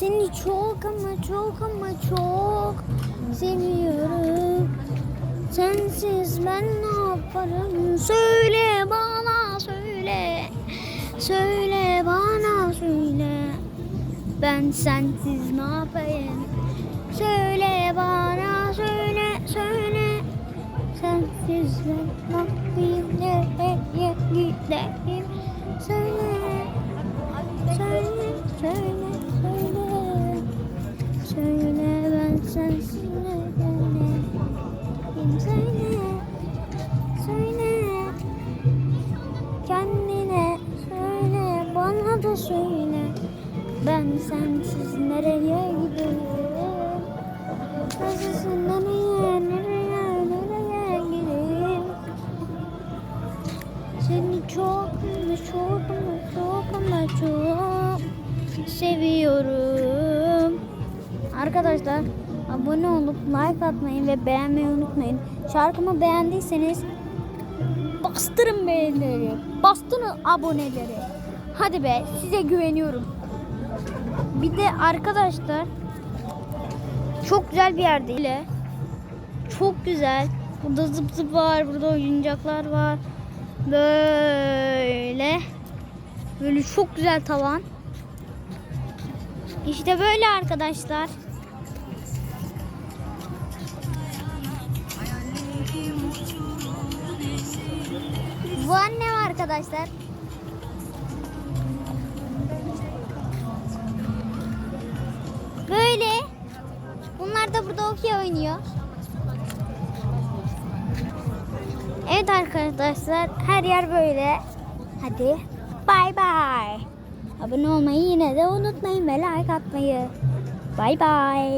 çok ama çok ama çok seviyorum. Sensiz ben ne yaparım? Söyle bana söyle. Söyle bana söyle. Ben sensiz ne yapayım? Söyle bana söyle söyle. Sensiz ben ne yapayım? Nereye gideyim? Söyle, söyle. Ben sensiz nereye giderim? Sensiz nereye, nereye, nereye giderim? Seni çok ama çok ama çok ama çok seviyorum. Arkadaşlar abone olup like atmayı ve beğenmeyi unutmayın. Şarkımı beğendiyseniz bastırın beğenileri, bastırın aboneleri. Hadi be size güveniyorum. Bir de arkadaşlar çok güzel bir yer değil. mi? Çok güzel. Burada zıp zıp var, burada oyuncaklar var. Böyle. Böyle çok güzel tavan. İşte böyle arkadaşlar. Bu annem arkadaşlar. Bunlar da burada okey oynuyor. Evet arkadaşlar her yer böyle. Hadi bay bay. Abone olmayı yine de unutmayın ve like atmayı. Bay bay.